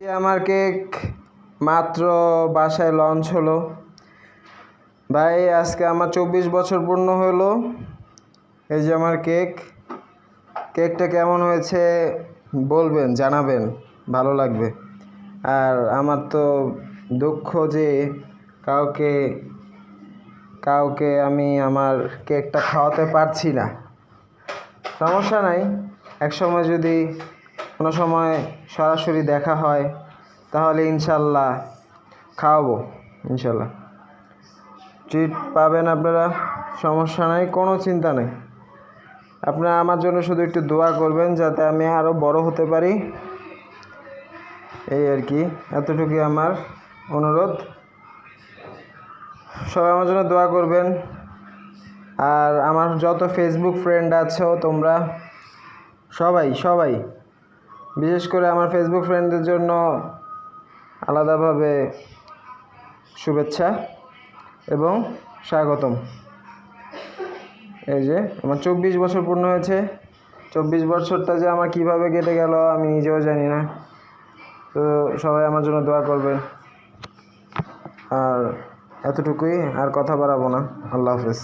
আমার কেক মাত্র বাসায় লঞ্চ হলো। ভাই, আজকে আমার চব্বিশ বছর পূর্ণ হলো। এই যে আমার কেক। কেকটা কেমন হয়েছে বলবেন, জানাবেন, ভালো লাগবে। আর আমার তো দুঃখ যে কাউকে কাউকে আমি আমার কেকটা খাওয়াতে পারছি না। সমস্যা নাই। এক সময় যদি কোনো সময় সরাসরি দেখা হয়, তাহলে ইনশাল্লাহ খাওয়াবো, ইনশাল্লাহ। ট্রিট পাবেন আপনারা, সমস্যা নাই, কোনো চিন্তা নেই। আপনারা আমার জন্য শুধু একটু দোয়া করবেন, যাতে আমি আরও বড় হতে পারি। এই আর কি, এতটুকুই আমার অনুরোধ। সবাই আমার জন্য দোয়া করবেন। আর আমার যত ফেসবুক ফ্রেন্ড আছো তোমরা, সবাই সবাই বিশেষ করে আমার ফেসবুক ফ্রেন্ডদের জন্য আলাদাভাবে শুভেচ্ছা এবং স্বাগতম। এই যে, আমার চব্বিশ বছর পূর্ণ হয়েছে। চব্বিশ বছরটা যে আমার কীভাবে কেটে গেল আমি নিজেও জানি না। তো সবাই আমার জন্য দোয়া করবেন। আর এতটুকুই, আর কথা বাড়াবো না। আল্লাহ হাফেজ।